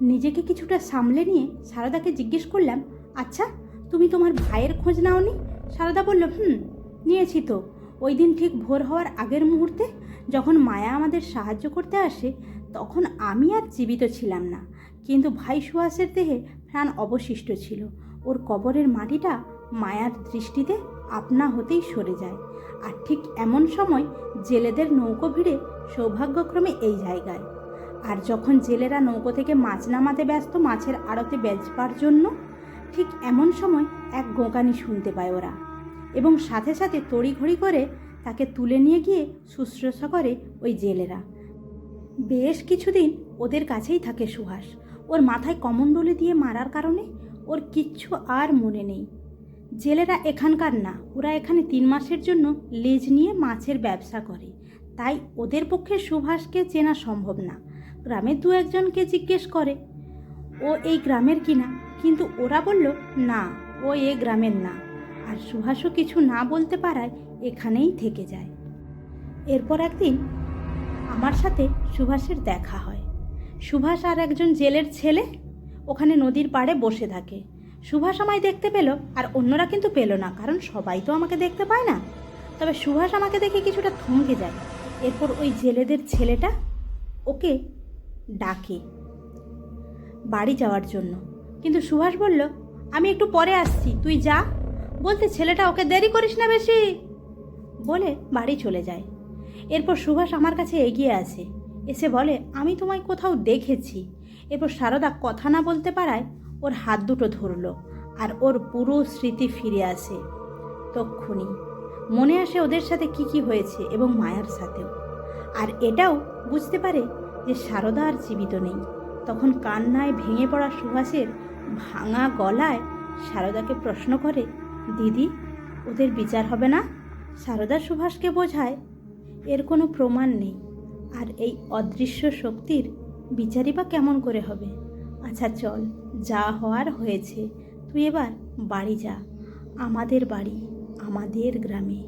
নিজেকে কিছুটা সামলে নিয়ে সারদাকে জিজ্ঞেস করলাম আচ্ছা তুমি তোমার ভাইয়ের খোঁজ নাওনি? সারদা বলল, হুম, নিয়েছি তো। ওই দিন ঠিক ভোর হওয়ার আগের মুহূর্তে যখন মায়া আমাদের সাহায্য করতে আসে, তখন আমি আর জীবিত ছিলাম না। কিন্তু ভাই সুহাসের দেহে প্রাণ অবশিষ্ট ছিল। ওর কবরের মাটিটা মায়ার দৃষ্টিতে আপনা হতেই সরে যায়। আর ঠিক এমন সময় জেলেদের নৌকো ভিড়ে সৌভাগ্যক্রমে এই জায়গায় আর যখন জেলেরা নৌকো থেকে মাছ নামাতে ব্যস্ত, মাছের আড়তে বেচবার জন্য ঠিক এমন সময় এক গোঁকানি শুনতে পায় ওরা এবং সাথে সাথে তড়িঘড়ি করে তাকে তুলে নিয়ে গিয়ে শুশ্রূষা করে ওই জেলেরা। বেশ কিছুদিন ওদের কাছেই থাকে সুহাস। ওর মাথায় কমণ্ডলে দিয়ে মারার কারণে ওর কিচ্ছু আর মনে নেই। জেলেরা এখানকার না, ওরা এখানে তিন মাসের জন্য লেজ নিয়ে মাছের ব্যবসা করে। তাই ওদের পক্ষে সুভাষকে চেনা সম্ভব না। গ্রামের দু একজনকে জিজ্ঞেস করে, ও এই গ্রামের কিনা? কিন্তু ওরা বলল, না, ও এ গ্রামের না। আর সুভাষও কিছু না বলতে পারায় এখানেই থেকে যায়। এরপর একদিন আমার সাথে সুভাষের দেখা হয়। সুভাষ আর একজন জেলের ছেলে ওখানে নদীর পাড়ে বসে থাকে। সুভাষ আমায় দেখতে পেল, আর অন্যরা কিন্তু পেল না, কারণ সবাই তো আমাকে দেখতে পায় না। তবে সুভাষ আমাকে দেখে কিছুটা থমকে যায়। এরপর ওই জেলেদের ছেলেটা ওকে ডাকে। বাড়ি যাওয়ার জন্য। কিন্তু সুভাষ বলল, আমি একটু পরে আসছি, তুই যা। বলতে ছেলেটা, ওকে দেরি করিস না বেশি। বলে বাড়ি চলে যায়। এরপর সুভাষ আমার কাছে এগিয়ে আসে। এসে বলে, আমি তোমায় কোথাও দেখেছি। এরপর সারদা কথা না বলতে পারায় ওর হাত দুটো ধরলো আর ওর পুরো স্মৃতি ফিরে আসে তক্ষুনি। মনে আসে ওদের সাথে কি কি হয়েছে এবং মায়ার সাথেও। আর এটাও বুঝতে পারে যে সারদা আর জীবিত নেই। তখন কান্নায় ভেঙে পড়া সুভাষের ভাঙা গলায় সারদাকে প্রশ্ন করে, দিদি, ওদের বিচার হবে না? সারদা সুভাষকে বোঝায়? এর কোনো প্রমাণ নেই। আর এই অদৃশ্য শক্তির বিচারই বা কেমন করে হবে? আচ্ছা চল, যা হওয়ার হয়েছে, তুই এবার বাড়ি যা। আমাদের বাড়ি, আমাদের গ্রামে।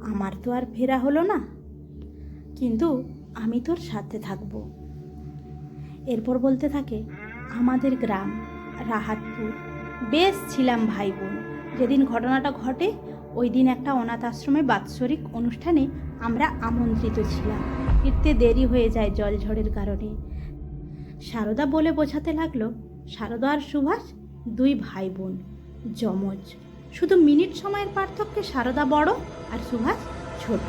আমার তো আর ফেরা হলো না। কিন্তু আমি তোর সাথে থাকব। এরপর বলতে থাকে, আমাদের গ্রাম, রাহাতপুর, বেশ ছিলাম ভাই বোন যেদিন ঘটনাটা ঘটে ওই দিন একটা অনাথ আশ্রমে বাৎসরিক অনুষ্ঠানে আমরা আমন্ত্রিত ছিলাম। ফিরতে দেরি হয়ে যায় জল ঝড়ের কারণে। সারদা বলে বোঝাতে লাগল, সারদা আর সুভাষ দুই ভাই বোন যমজ। শুধু মিনিট সময়ের পার্থক্যে সারদা বড় আর সুভাষ ছোট।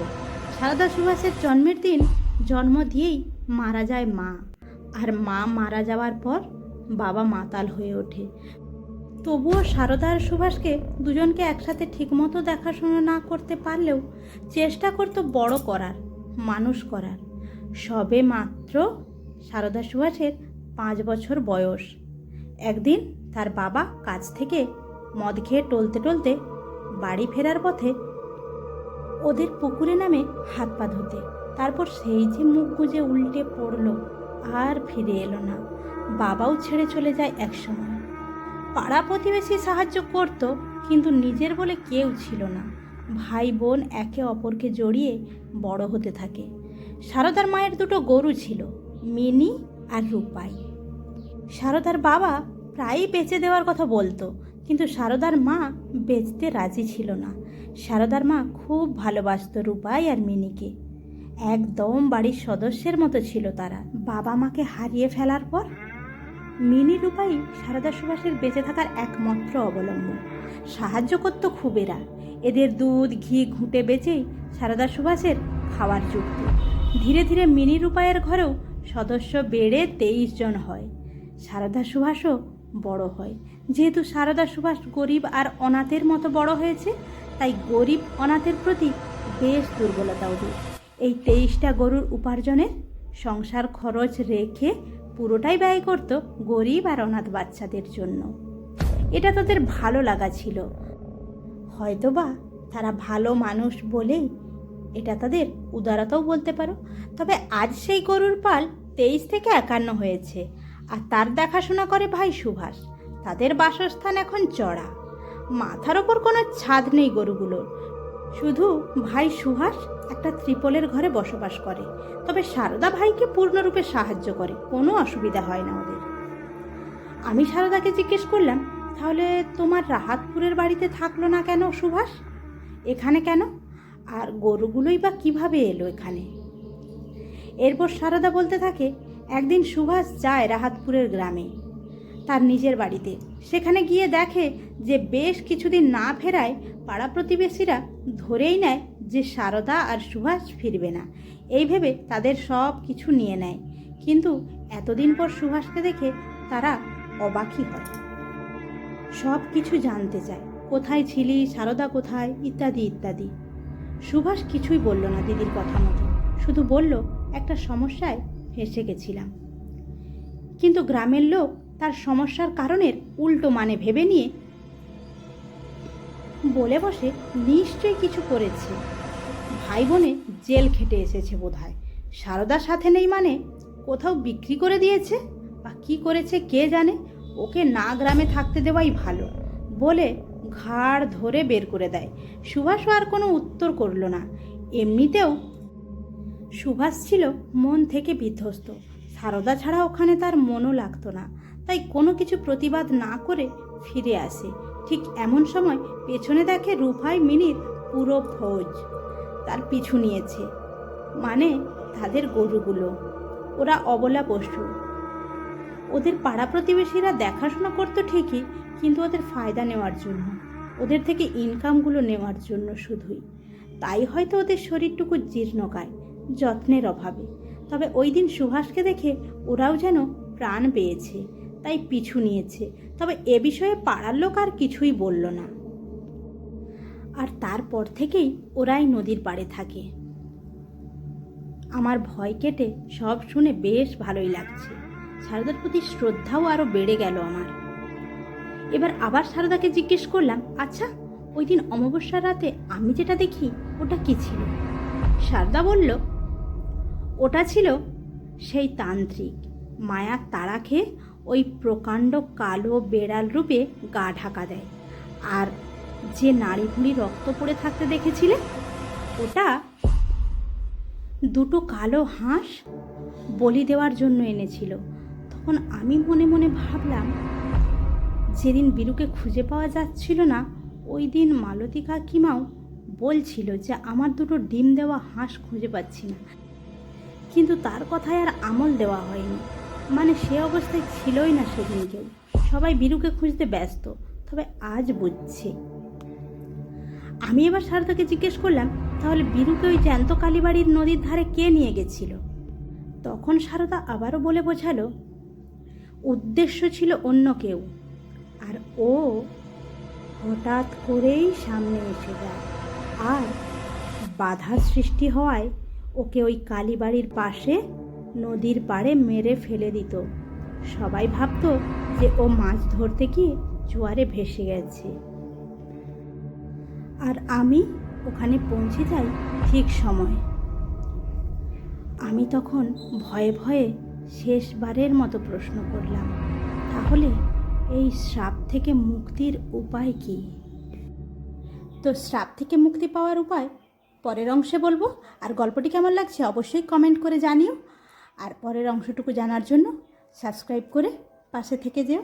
সারদা সুভাষের জন্মের দিন জন্ম দিয়েই মারা যায় মা। আর মা মারা যাওয়ার পর বাবা মাতাল হয়ে ওঠে। তবুও সারদা আর সুভাষকে দুজনকে একসাথে ঠিকমতো দেখাশোনা না করতে পারলেও চেষ্টা করতো বড় করার, মানুষ করার। সবে মাত্র সারদা সুভাষের পাঁচ বছর বয়স। একদিন তার বাবা কাজ থেকে মদ খেয়ে টলতে টলতে বাড়ি ফেরার পথে ওদের পুকুরে নামে হাত পা ধুতে। তারপর সেই যে মুখ গুজে উল্টে পড়ল, আর ফিরে এলো না। বাবাও ছেড়ে চলে যায় একসময়। পাড়া প্রতিবেশী সাহায্য করত, কিন্তু নিজের বলে কেউ ছিল না। ভাই বোন একে অপরকে জড়িয়ে বড় হতে থাকে। সারদার মায়ের দুটো গরু ছিল, মিনি আর রূপাই। সারদার বাবা প্রায়ই বেঁচে দেওয়ার কথা বলতো, কিন্তু সারদার মা বেচতে রাজি ছিল না। সারদার মা খুব ভালোবাসত রূপাই আর মিনিকে। একদম বাড়ির সদস্যের মতো ছিল তারা। বাবা মাকে হারিয়ে ফেলার পর মিনি রূপাই সারদা সুভাষের বেঁচে থাকার একমাত্র অবলম্বন। সাহায্য করত খুবেরা। এদের দুধ, ঘি, ঘুঁটে বেচেই সারদা সুভাষের খাওয়ার চুক্তি ধীরে ধীরে মিনি রূপায়ের ঘরেও সদস্য বেড়ে তেইশ জন হয়। সারদা সুভাষও বড় হয়। যেহেতু সারদা সুভাষ গরিব আর অনাথের মতো বড় হয়েছে, তাই গরিব অনাথের প্রতি বেশ দুর্বলতা ওদের এই তেইশটা গরুর উপার্জনের সংসার খরচ রেখে পুরোটাই ব্যয় করত গরিব আর অনাথ বাচ্চাদের জন্য। এটা তাদের ভালো লাগা ছিল। হয়তোবা তারা ভালো মানুষ বলেই এটা তাদের উদারতাও বলতে পারো। তবে আজ সেই গরুর পাল তেইশ থেকে একান্ন হয়েছে আর তার দেখাশোনা করে ভাই সুভাষ। তাদের বাসস্থান এখন চড়া। মাথার ওপর কোনো ছাদ নেই গরুগুলোর। শুধু ভাই সুহাস একটা ত্রিপলের ঘরে বসবাস করে। তবে সারদা ভাইকে পূর্ণরূপে সাহায্য করে, কোনো অসুবিধা হয় না ওদের। আমি সারদাকে জিজ্ঞেস করলাম, তাহলে তোমার রাহাতপুরের বাড়িতে থাকল না কেন সুভাষ? এখানে কেন? আর গরুগুলোই বা কীভাবে এলো এখানে? এরপর সারদা বলতে থাকে, একদিন সুভাষ যায় রাহাতপুরের গ্রামে। তার নিজের বাড়িতে। সেখানে গিয়ে দেখে যে বেশ কিছুদিন না ফেরায় পাড়া প্রতিবেশীরা ধরেই নেয় যে সারদা আর সুভাষ ফিরবে না। এই ভেবে তাদের সব কিছু নিয়ে নেয়। কিন্তু এতদিন পর সুভাষকে দেখে তারা অবাকই হয়। সব কিছু জানতে চায়, কোথায় ছিলি, সারদা কোথায়, ইত্যাদি ইত্যাদি। সুভাষ কিছুই বলল না দিদির কথা মতো। শুধু বলল, একটা সমস্যায় ফেসে গেছিলাম। কিন্তু গ্রামের লোক তার সমস্যার কারণের উল্টো মানে ভেবে নিয়ে বলে বসে, নিশ্চয়ই কিছু করেছে। ভাই বোনে জেল খেটে এসেছে বোধহয়। সারদার সাথে নেই মানে? কোথাও বিক্রি করে দিয়েছে? বা কী করেছে কে জানে? ওকে না গ্রামে থাকতে দেওয়াই ভালো। বলে ঘাড় ধরে বের করে দেয়। সুভাষও আর কোনো উত্তর করল না। এমনিতেও সুভাষ ছিল মন থেকে বিধ্বস্ত। সারদা ছাড়া ওখানে তার মনও লাগতো না। তাই কোনো কিছু প্রতিবাদ না করে ফিরে আসে। ঠিক এমন সময় পেছনে দেখে রুফাই মিনির পুরো ফৌজ তার পিছু নিয়েছে। মানে তাদের গরুগুলো। ওরা অবলা পশু। ওদের পাড়া প্রতিবেশীরা দেখাশোনা করতো ঠিকই, কিন্তু ওদের ফায়দা নেওয়ার জন্য। ওদের থেকে ইনকামগুলো নেওয়ার জন্য শুধুই। তাই হয়তো ওদের শরীরটুকু জীর্ণকায় যত্নের অভাবে। তবে ওই দিন সুভাষকে দেখে ওরাও যেন প্রাণ পেয়েছে। তাই পিছু নিয়েছে। তবে এ বিষয়ে পাড়ার লোক আর কিছুই বলল না। আর তারপর থেকেই ওরাই নদীর পাড়ে থাকে। আমার ভয় কেটে সব শুনে বেশ ভালোই লাগছে। সারদার প্রতি শ্রদ্ধাও আরও বেড়ে গেল আমার। এবার আবার সারদাকে জিজ্ঞেস করলাম আচ্ছা ওই দিন অমাবস্যার রাতে আমি যেটা দেখি, ওটা কি ছিল? সারদা বলল, ওটা ছিল সেই তান্ত্রিক। মায়ার তাড়া খেয়ে ওই প্রকাণ্ড কালো বেড়াল রূপে গা ঢাকা দেয়। আর যে নাড়িভুড়ি রক্ত পড়ে থাকতে দেখেছিলে? ওটা দুটো কালো হাঁস বলি দেওয়ার জন্য এনেছিল। তখন আমি মনে মনে ভাবলাম, যেদিন বিরুকে খুঁজে পাওয়া যাচ্ছিল না, ওই দিন মালতী কাকিমাও বলছিল যে আমার দুটো ডিম দেওয়া হাঁস খুঁজে পাচ্ছি না। কিন্তু তার কথায় আর আমল দেওয়া হয়নি। মানে সে অবস্থায় ছিলই না সেদিন কেউ। সবাই বিরুকে খুঁজতে ব্যস্ত, তবে আজ বুঝছে। আমি এবার সারদাকে জিজ্ঞেস করলাম, তাহলে বিরুকে ওই জ্যান্ত কালীবাড়ির নদীর ধারে কে নিয়ে গেছিল? তখন সারদা আবারও বলে বোঝালো, উদ্দেশ্য ছিল অন্য কেউ। আর ও হঠাৎ করেই সামনে এসে যায়। আর বাধার সৃষ্টি হওয়ায় ওকে ওই কালীবাড়ির পাশে নদীর পাড়ে মেরে ফেলে দিত। সবাই ভাবতো যে ও মাছ ধরতে গিয়ে জোয়ারে ভেসে গেছে। আর আমি ওখানে পৌঁছে যাই ঠিক সময়। আমি তখন ভয়ে ভয়ে শেষবারের মতো প্রশ্ন করলাম, তাহলে এই শ্রাপ থেকে মুক্তির উপায় কি? তো শ্রাপ থেকে মুক্তি পাওয়ার উপায় পরের অংশে বলব। আর গল্পটি কেমন লাগছে অবশ্যই কমেন্ট করে জানিও। আর পরের অংশটুকু জানার জন্য সাবস্ক্রাইব করে পাশে থেকে যেও।